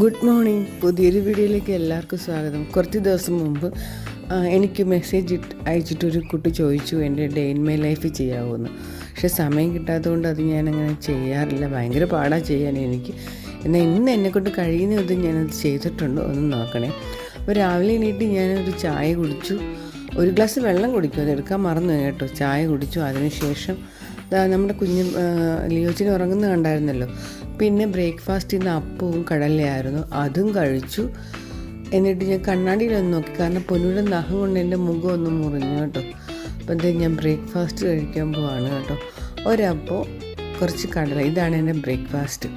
Good morning. പുതിയൊരു വീഡിയോയിലേക്ക് എല്ലാവർക്കും സ്വാഗതം. കുറച്ച് ദിവസം മുമ്പ് എനിക്ക് മെസ്സേജ് അയച്ചിട്ടൊരു കുട്ടി ചോദിച്ചു എന്റെ ഡേ ഇൻ മൈ ലൈഫ് ചെയ്യാവുമെന്ന് പക്ഷെ സമയം കിട്ടാത്തതുകൊണ്ട് അത് ഞാനങ്ങനെ ചെയ്യാറില്ല. ഭയങ്കര പാടാ ചെയ്യാൻ എനിക്ക്. എന്നാൽ ഇന്ന് എന്നെക്കൊണ്ട് കഴിയുന്ന വിധം ഞാനത് ചെയ്തിട്ടുണ്ട്. ഒന്ന് നോക്കണേ. അപ്പോൾ രാവിലെ എണീറ്റ് ഞാനൊരു ചായ കുടിച്ചു. ഒരു ഗ്ലാസ് വെള്ളം കുടിക്കും അത് എടുക്കാൻ മറന്നു കേട്ടോ. ചായ കുടിച്ചു. അതിനുശേഷം നമ്മുടെ കുഞ്ഞ് ലിയോച്ചിന് ഉറങ്ങുന്ന കണ്ടായിരുന്നല്ലോ. പിന്നെ ബ്രേക്ക്ഫാസ്റ്റ് ഇന്ന് അപ്പവും കടലയായിരുന്നു. അതും കഴിച്ചു. എന്നിട്ട് ഞാൻ കണ്ണാടിയിലൊന്ന് നോക്കി. കാരണം പൊന്നുടെ നഖം കൊണ്ട് എന്റെ മുഖം ഒന്ന് മുറിഞ്ഞു കേട്ടോ. അപ്പം എന്തായാലും ഞാൻ ബ്രേക്ക്ഫാസ്റ്റ് കഴിക്കാൻ പോവാണ് കേട്ടോ. ഒരപ്പോൾ കുറച്ച് കടല. ഇതാണ് എന്റെ ബ്രേക്ക്ഫാസ്റ്റ്.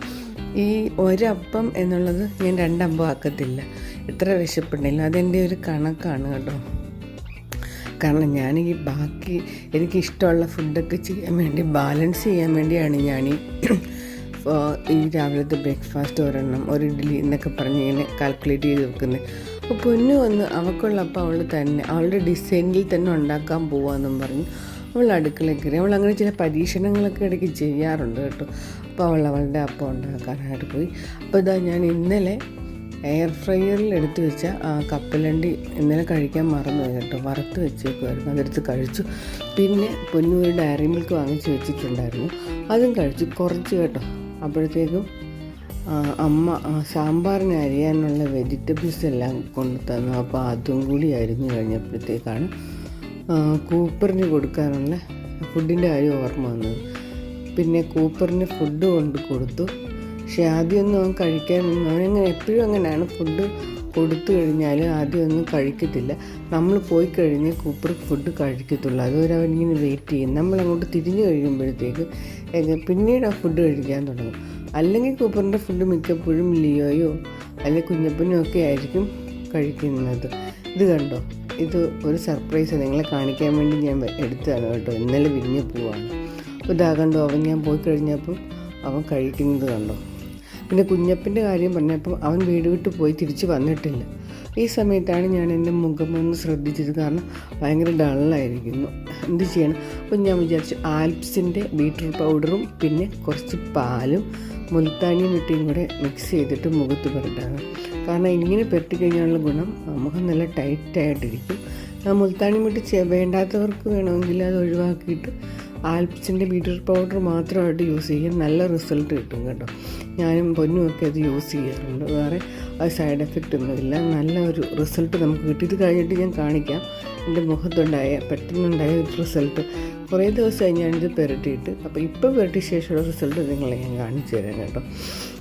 ഈ ഒരപ്പം എന്നുള്ളത് ഞാൻ രണ്ടപ്പം ആക്കത്തില്ല. ഇത്ര വിശപ്പുണ്ടെങ്കിലും അതെന്റെ ഒരു കണക്കാണ് കേട്ടോ. കാരണം ഞാൻ ഈ ബാക്കി എനിക്കിഷ്ടമുള്ള ഫുഡൊക്കെ ചെയ്യാൻ വേണ്ടി ബാലൻസ് ചെയ്യാൻ വേണ്ടിയാണ് ഞാൻ ഈ രാവിലത്തെ ബ്രേക്ക്ഫാസ്റ്റ് ഒരെണ്ണം ഒരു ഇഡ്ഡലി എന്നൊക്കെ പറഞ്ഞ് ഇങ്ങനെ കാൽക്കുലേറ്റ് ചെയ്ത് വെക്കുന്നത് അപ്പോൾ പൊന്നു വന്ന് അവൾക്കുള്ള അപ്പം അവൾ തന്നെ അവളുടെ ഡിസൈനിൽ തന്നെ ഉണ്ടാക്കാൻ പോവാന്നും പറഞ്ഞ്. അവൾ അടുക്കളയിൽ കയറി അവൾ അങ്ങനെ ചില പരീക്ഷണങ്ങളൊക്കെ ഇടയ്ക്ക് ചെയ്യാറുണ്ട് കേട്ടോ. അപ്പോൾ അവൾ അവളുടെ അപ്പം ഉണ്ടാക്കാനായിട്ട് പോയി. അപ്പോൾ ഇതാ ഞാൻ ഇന്നലെ എയർ ഫ്രയറിൽ എടുത്തു വെച്ച ആ കപ്പലണ്ടി ഇന്നലെ കഴിക്കാൻ മറന്നു കേട്ടോ. വറുത്ത് വെച്ചേക്കുമായിരുന്നു അതെടുത്ത് കഴിച്ചു. പിന്നെ പൊന്നൂര് ഡയറി മിൽക്ക് വാങ്ങിച്ച് വെച്ചിട്ടുണ്ടായിരുന്നു. അതും കഴിച്ചു. കുറച്ച് കേട്ടോ. അപ്പോഴത്തേക്കും അമ്മ സാമ്പാറിന് അരിയാനുള്ള വെജിറ്റബിൾസ് എല്ലാം കൊണ്ടു തന്നു അപ്പോൾ അതും കൂടി അരിഞ്ഞു കഴിഞ്ഞപ്പോഴത്തേക്കാണ് കൂപ്പറിന് കൊടുക്കാനുള്ള ഫുഡിന്റെ കാര്യം ഓർമ്മ വന്നത്. പിന്നെ കൂപ്പറിന് ഫുഡ് കൊണ്ട് കൊടുത്തു. പക്ഷെ ആദ്യമൊന്നും അവൻ കഴിക്കാൻ അവനങ്ങനെ എപ്പോഴും അങ്ങനെയാണ് ഫുഡ് കൊടുത്തു കഴിഞ്ഞാൽ ആദ്യമൊന്നും കഴിക്കത്തില്ല. നമ്മൾ പോയി കഴിഞ്ഞ് കൂപ്പർ ഫുഡ് കഴിക്കത്തുള്ളൂ. അതുവരെ അവനിങ്ങനെ വെയിറ്റ് ചെയ്യും. നമ്മൾ അങ്ങോട്ട് തിരിഞ്ഞു കഴിയുമ്പോഴത്തേക്ക് പിന്നീട് ആ ഫുഡ് കഴിക്കാൻ തുടങ്ങും. അല്ലെങ്കിൽ കൂപ്പറിന്റെ ഫുഡ് മിക്കപ്പോഴും ലിയോയോ അല്ലെങ്കിൽ കുഞ്ഞപ്പനും ഒക്കെ ആയിരിക്കും കഴിക്കുന്നത്. ഇത് കണ്ടോ? ഇത് ഒരു സർപ്രൈസ് നിങ്ങളെ കാണിക്കാൻ വേണ്ടി ഞാൻ എടുത്തതാണ് കേട്ടോ. ഇന്നലെ വിരിഞ്ഞ് പോവാണ്. ഇതാകണ്ടോ ഇതാ കണ്ടോ? അവൻ ഞാൻ പോയി കഴിഞ്ഞപ്പോൾ അവൻ കഴിക്കുന്നത് കണ്ടോ? പിന്നെ കുഞ്ഞപ്പന്റെ കാര്യം പറഞ്ഞപ്പം അവൻ വീട് വിട്ട് പോയി തിരിച്ച് വന്നിട്ടില്ല. ഈ സമയത്താണ് ഞാൻ എന്റെ മുഖം ഒന്ന് ശ്രദ്ധിച്ചത്. കാരണം ഭയങ്കര ഡള്ളായിരിക്കുന്നു. എന്ത് ചെയ്യണം? അപ്പം ഞാൻ വിചാരിച്ചു ആൽപ്സിന്റെ ബീട്രൂട്ട് പൗഡറും പിന്നെ കുറച്ച് പാലും മുൽത്താനിയും ഇട്ടിയും കൂടെ മിക്സ് ചെയ്തിട്ട് മുഖത്ത് പുരട്ടാണ്. കാരണം ഇങ്ങനെ പുരട്ടിക്കഴിഞ്ഞാലുള്ള ഗുണം മുഖം നല്ല ടൈറ്റായിട്ടിരിക്കും. മുൽത്താനി മുട്ടി വേണ്ടാത്തവർക്ക് വേണമെങ്കിൽ അത് ഒഴിവാക്കിയിട്ട് ആൽപ്സിന്റെ ബീറ്റർ പൗഡർ മാത്രമായിട്ട് യൂസ് ചെയ്യും. നല്ല റിസൾട്ട് കിട്ടും കേട്ടോ. ഞാനും പൊന്നുമൊക്കെ അത് യൂസ് ചെയ്യാറുണ്ട്. വേറെ സൈഡ് എഫക്റ്റ് ഒന്നുമില്ല. നല്ല ഒരു റിസൾട്ട് നമുക്ക് കിട്ടി ഇത് കഴിഞ്ഞിട്ട് ഞാൻ കാണിക്കാം. എന്റെ മുഖത്തുണ്ടായ പെട്ടെന്നുണ്ടായ ഒരു റിസൾട്ട്. കുറേ ദിവസമായി ഞാനിത് പുരട്ടിയിട്ട് അപ്പോൾ ഇപ്പോൾ പുരട്ടിയ ശേഷമുള്ള റിസൾട്ട് നിങ്ങളെ ഞാൻ കാണിച്ചു തരാം കേട്ടോ.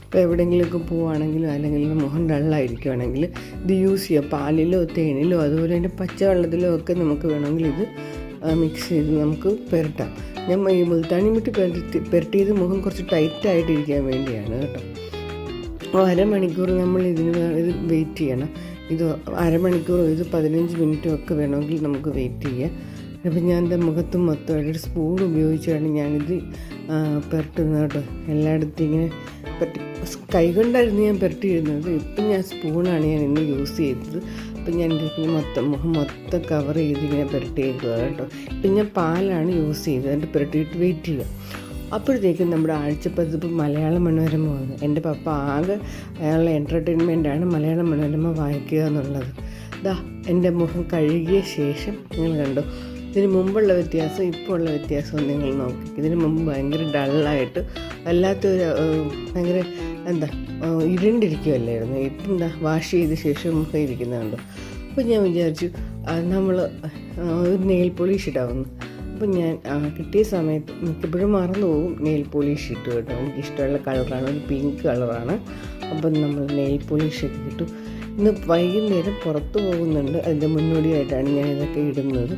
ഇപ്പോൾ എവിടെയെങ്കിലുമൊക്കെ പോവുകയാണെങ്കിലും അല്ലെങ്കിൽ മുഖം ഡള്ളായിരിക്കുവാണെങ്കിൽ ഇത് യൂസ് ചെയ്യുക പാലിലോ തേനിലോ അതുപോലെ തന്നെ പച്ചവെള്ളത്തിലോ ഒക്കെ നമുക്ക് വേണമെങ്കിൽ ഇത് മിക്സ് ചെയ്ത് നമുക്ക് പുരട്ടാം. ഞാൻ ഈ മുൾത്താണി മുട്ടി പുരട്ടി പുരട്ടിയത് മുഖം കുറച്ച് ടൈറ്റായിട്ടിരിക്കാൻ വേണ്ടിയാണ് കേട്ടോ. അപ്പോൾ അരമണിക്കൂർ നമ്മൾ ഇതിന് ഇത് വെയിറ്റ് ചെയ്യണം. ഇത് അരമണിക്കൂറോ ഇത് പതിനഞ്ച് മിനിറ്റോ ഒക്കെ വേണമെങ്കിൽ നമുക്ക് വെയിറ്റ് ചെയ്യാം. അപ്പം ഞാൻ എന്റെ മുഖത്തും മൊത്തമായിട്ട് സ്പൂൺ ഉപയോഗിച്ചാണ് ഞാനിത് പുരട്ടുന്നത് കേട്ടോ. എല്ലായിടത്തും ഇങ്ങനെ പറ്റി കൈകൊണ്ടായിരുന്നു ഞാൻ പുരട്ടിയിരുന്നത്. ഇപ്പം ഞാൻ സ്പൂണാണ് ഞാൻ ഇന്ന് യൂസ് ചെയ്തത്. അപ്പം ഞാൻ ഇതിന് മൊത്തം മുഖം മൊത്തം കവർ ചെയ്ത് ഇങ്ങനെ പുരട്ടിയേക്കുക കേട്ടോ. ഇപ്പം ഞാൻ പാലാണ് യൂസ് ചെയ്തത്. എന്നിട്ട് പുരട്ടിയിട്ട് വെയിറ്റ് ചെയ്യുക. അപ്പോഴത്തേക്കും നമ്മുടെ ആഴ്ചപ്പതിപ്പ് മലയാള മനോരമ വന്നു. എന്റെ പപ്പ ആകെ അയാളുടെ എന്റർടൈൻമെന്റാണ് മലയാള മനോരമ വായിക്കുക എന്നുള്ളത്. ദാ എന്റെ മുഖം കഴുകിയ ശേഷം നിങ്ങൾ കണ്ടോ? ഇതിന് മുമ്പുള്ള വ്യത്യാസം ഇപ്പോൾ ഉള്ള വ്യത്യാസം നിങ്ങൾ നോക്കി. ഇതിന് മുമ്പ് ഭയങ്കര ഡള്ളായിട്ട് വല്ലാത്തൊരു ഭയങ്കര എന്താ ഇരുണ്ടിരിക്കുമല്ലായിരുന്നു ഇപ്പം എന്താ വാഷ് ചെയ്ത ശേഷം ഇരിക്കുന്നുണ്ട് അപ്പോൾ ഞാൻ വിചാരിച്ചു നമ്മൾ ഒരു നെയിൽ പോളിഷ് ഇടാവുന്നു. അപ്പം ഞാൻ കിട്ടിയ സമയത്ത് മിക്കപ്പോഴും മറന്നു പോകും നെയിൽ പോളിഷ് ഇട്ടു കേട്ടോ. എനിക്ക് ഇഷ്ടമുള്ള കളറാണ് ഒരു പിങ്ക് കളറാണ്. അപ്പം നമ്മൾ നെയിൽ പോളിഷ് ഒക്കെ കിട്ടും ഇന്ന് വൈകുന്നേരം പുറത്ത് പോകുന്നുണ്ട്. അതിന്റെ മുന്നോടിയായിട്ടാണ് ഞാൻ ഇതൊക്കെ ഇടുന്നത്.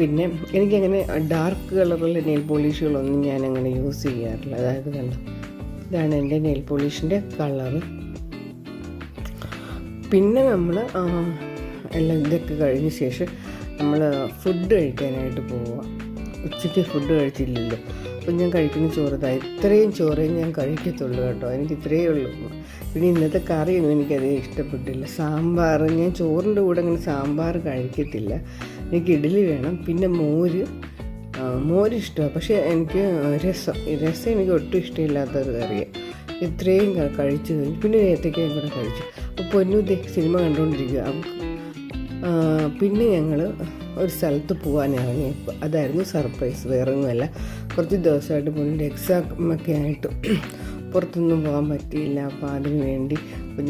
പിന്നെ എനിക്കങ്ങനെ ഡാർക്ക് കളറുള്ള നെയിൽ പോളിഷുകളൊന്നും ഞാൻ അങ്ങനെ യൂസ് ചെയ്യാറില്ല. അതായത് കണ്ടോ ഇതാണ് എന്റെ നെയിൽ പോളിഷിന്റെ കളറ് പിന്നെ നമ്മൾ എല്ലാം ഇതൊക്കെ കഴിഞ്ഞ ശേഷം നമ്മൾ ഫുഡ് കഴിക്കാനായിട്ട് പോവുക. ഉച്ചയ്ക്ക് ഫുഡ് കഴിച്ചില്ലല്ലോ. അപ്പം ഞാൻ കഴിക്കുന്ന ചോറ് ഇതാ ഇത്രയും ചോറേ ഞാൻ കഴിക്കത്തുള്ളൂ കേട്ടോ. എനിക്ക് ഇത്രയേ ഉള്ളൂ. പിന്നെ ഇന്നത്തെ കറിയൊന്നും എനിക്കധികം ഇഷ്ടപ്പെട്ടില്ല. സാമ്പാർ ഞാൻ ചോറിന്റെ കൂടെ അങ്ങനെ സാമ്പാർ കഴിക്കത്തില്ല. എനിക്ക് ഇഡ്ഡലി വേണം. പിന്നെ മോര്. മോര് ഇഷ്ടമാണ്. പക്ഷേ എനിക്ക് രസം രസം എനിക്ക് ഒട്ടും ഇഷ്ടമില്ലാത്തത് കറിയാണ് ഇത്രയും കഴിച്ചു കഴിഞ്ഞു. പിന്നെ ഏത്തക്കയും കൂടെ കഴിച്ചു. അപ്പോൾ പൊന്നു സിനിമ കണ്ടുകൊണ്ടിരിക്കുക പിന്നെ ഞങ്ങൾ ഒരു സ്ഥലത്ത് പോകാൻ ഇറങ്ങി. അതായിരുന്നു സർപ്രൈസ്. വേറെ ഒന്നുമല്ല കുറച്ച് ദിവസമായിട്ട് പൊന്നിന്റെ എക്സാം ഒക്കെ ആയിട്ട് പുറത്തൊന്നും പോകാൻ പറ്റിയില്ല. അപ്പോൾ അതിന് വേണ്ടി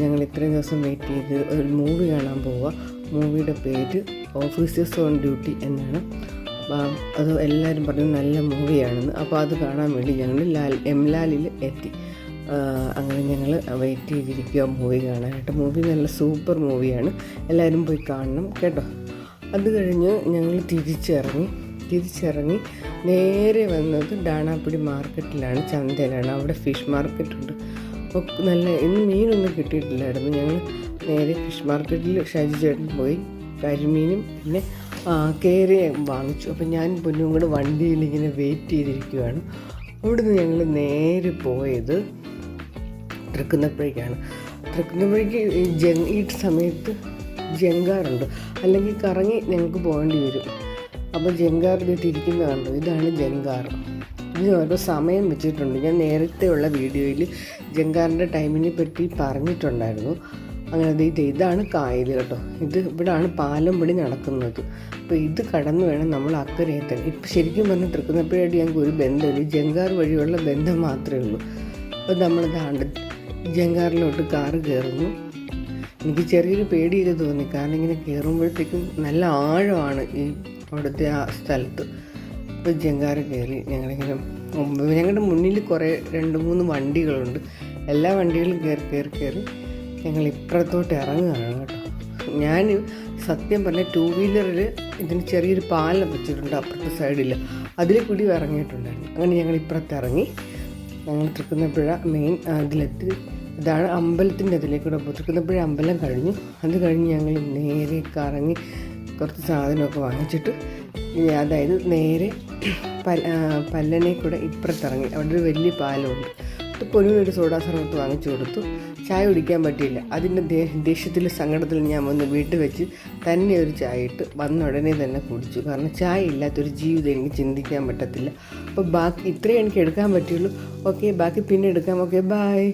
ഞങ്ങൾ ഇത്രയും ദിവസം വെയിറ്റ് ചെയ്ത് ഒരു മൂവി കാണാൻ പോവുക മൂവിയുടെ പേര് ഓഫീസേഴ്സ് ഓൺ ഡ്യൂട്ടി എന്നാണ്. അത് എല്ലാവരും പറഞ്ഞു നല്ല മൂവിയാണെന്ന്. അപ്പോൾ അത് കാണാൻ വേണ്ടി ഞങ്ങൾ ലാൽ എം ലാലിൽ എത്തി. അങ്ങനെ ഞങ്ങൾ വെയിറ്റ് ചെയ്തിരിക്കുക മൂവി കാണാനായിട്ട്. മൂവി നല്ല സൂപ്പർ മൂവിയാണ്. എല്ലാവരും പോയി കാണണം കേട്ടോ. അത് കഴിഞ്ഞ് ഞങ്ങൾ തിരിച്ചിറങ്ങി. തിരിച്ചിറങ്ങി നേരെ വന്നത് ഡാണാപ്പിടി മാർക്കറ്റിലാണ് ചന്തയിലാണ്. അവിടെ ഫിഷ് മാർക്കറ്റുണ്ട്. അപ്പോൾ നല്ല ഇന്ന് മീനൊന്നും കിട്ടിയിട്ടില്ലായിരുന്നു. ഞങ്ങൾ നേരെ ഫിഷ് മാർക്കറ്റിൽ ഷാജി ചേട്ടൻ പോയി. കരിമീനും പിന്നെ കയറിയും വാങ്ങിച്ചു. അപ്പം ഞാൻ പൊന്നും കൂടെ വണ്ടിയിൽ ഇങ്ങനെ വെയിറ്റ് ചെയ്തിരിക്കുകയാണ് അവിടുന്ന് ഞങ്ങൾ നേരെ പോയത് തൃക്കുന്നപ്പുഴയ്ക്കാണ്. തൃക്കുന്നപ്പുഴയ്ക്ക് ജങ് ഈ സമയത്ത് ജങ്കാറുണ്ട്. അല്ലെങ്കിൽ കറങ്ങി ഞങ്ങൾക്ക് പോകേണ്ടി വരും. അപ്പോൾ ജങ്കാർ ഇത് തിരിക്കുന്ന കണ്ടു. ഇതാണ് ജങ്കാർ. ഇതിന് ഓരോ സമയം വെച്ചിട്ടുണ്ട്. ഞാൻ നേരത്തെ ഉള്ള വീഡിയോയിൽ ജങ്കാറിന്റെ ടൈമിനെ പറ്റി പറഞ്ഞിട്ടുണ്ടായിരുന്നു. അങ്ങനെ ഇത് ഇതാണ് കായൽ കേട്ടോ. ഇത് ഇവിടാണ് പാലം പണി നടക്കുന്നത്. അപ്പോൾ ഇത് കടന്നു വേണം നമ്മൾ അക്കരെ എത്താൻ ഇപ്പം ശരിക്കും പറഞ്ഞാൽ തൃക്കുന്നപ്പുഴയായിട്ട് ഞങ്ങൾക്ക് ഒരു ബന്ധമില്ല. ജങ്കാർ വഴിയുള്ള ബന്ധം മാത്രമേ ഉള്ളൂ. അപ്പോൾ നമ്മൾ ദാണ്ട് ജങ്കാറിലോട്ട് കാറ് കയറുന്നു. എനിക്ക് ചെറിയൊരു പേടിയൊക്കെ തോന്നി. കാരണം ഇങ്ങനെ കയറുമ്പോഴത്തേക്കും നല്ല ആഴമാണ് ഈ അവിടുത്തെ ആ സ്ഥലത്ത്. അപ്പോൾ ജങ്കാർ കയറി ഞങ്ങളിങ്ങനെ ഞങ്ങളുടെ മുന്നിൽ കുറേ രണ്ട് മൂന്ന് വണ്ടികളുണ്ട്. എല്ലാ വണ്ടികളും കയറി കയറി കയറി ഞങ്ങൾ ഇപ്പുറത്തോട്ട് ഇറങ്ങുകയാണ് കേട്ടോ. ഞാൻ സത്യം പറഞ്ഞ ടൂ വീലറിൽ ഇതിന് ചെറിയൊരു പാലം വെച്ചിട്ടുണ്ട് അപ്പുറത്തെ സൈഡിൽ അതിൽ കൂടി ഇറങ്ങിയിട്ടുണ്ടായിരുന്നു. അങ്ങനെ ഞങ്ങൾ ഇപ്പുറത്ത് ഇറങ്ങി. ഞങ്ങൾ തൃക്കുന്നപ്പുഴ മെയിൻ അതിലെത്തി ഇതാണ് അമ്പലത്തിന്റെ അതിലേക്കൂടെ തൃക്കുന്നപ്പുഴ അമ്പലം കഴിഞ്ഞു. അത് കഴിഞ്ഞ് ഞങ്ങൾ നേരെ കറങ്ങി കുറച്ച് സാധനമൊക്കെ വാങ്ങിച്ചിട്ട് അതായത് നേരെ പല പല്ലനെ കൂടെ ഇപ്പുറത്തിറങ്ങി അവിടെ ഒരു വലിയ പാലമുണ്ട്. പൊന്നുവിനൊരു സോഡാ സർവത്ത് വാങ്ങിച്ചു കൊടുത്തു. ചായ കുടിക്കാൻ പറ്റിയില്ല. അതിന്റെ ദേഷ്യത്തിൽ സങ്കടത്തിൽ ഞാൻ വന്ന് വീട്ടിൽ വെച്ച് തന്നെ ഒരു ചായ ഇട്ട് വന്ന ഉടനെ തന്നെ കുടിച്ചു. കാരണം ചായ ഇല്ലാത്തൊരു ജീവിതം എനിക്ക് ചിന്തിക്കാൻ പറ്റത്തില്ല. അപ്പോൾ ബാക്കി ഇത്രയും എനിക്ക് എടുക്കാൻ പറ്റുള്ളൂ. ഓക്കെ ബാക്കി പിന്നെ എടുക്കാം. Okay bye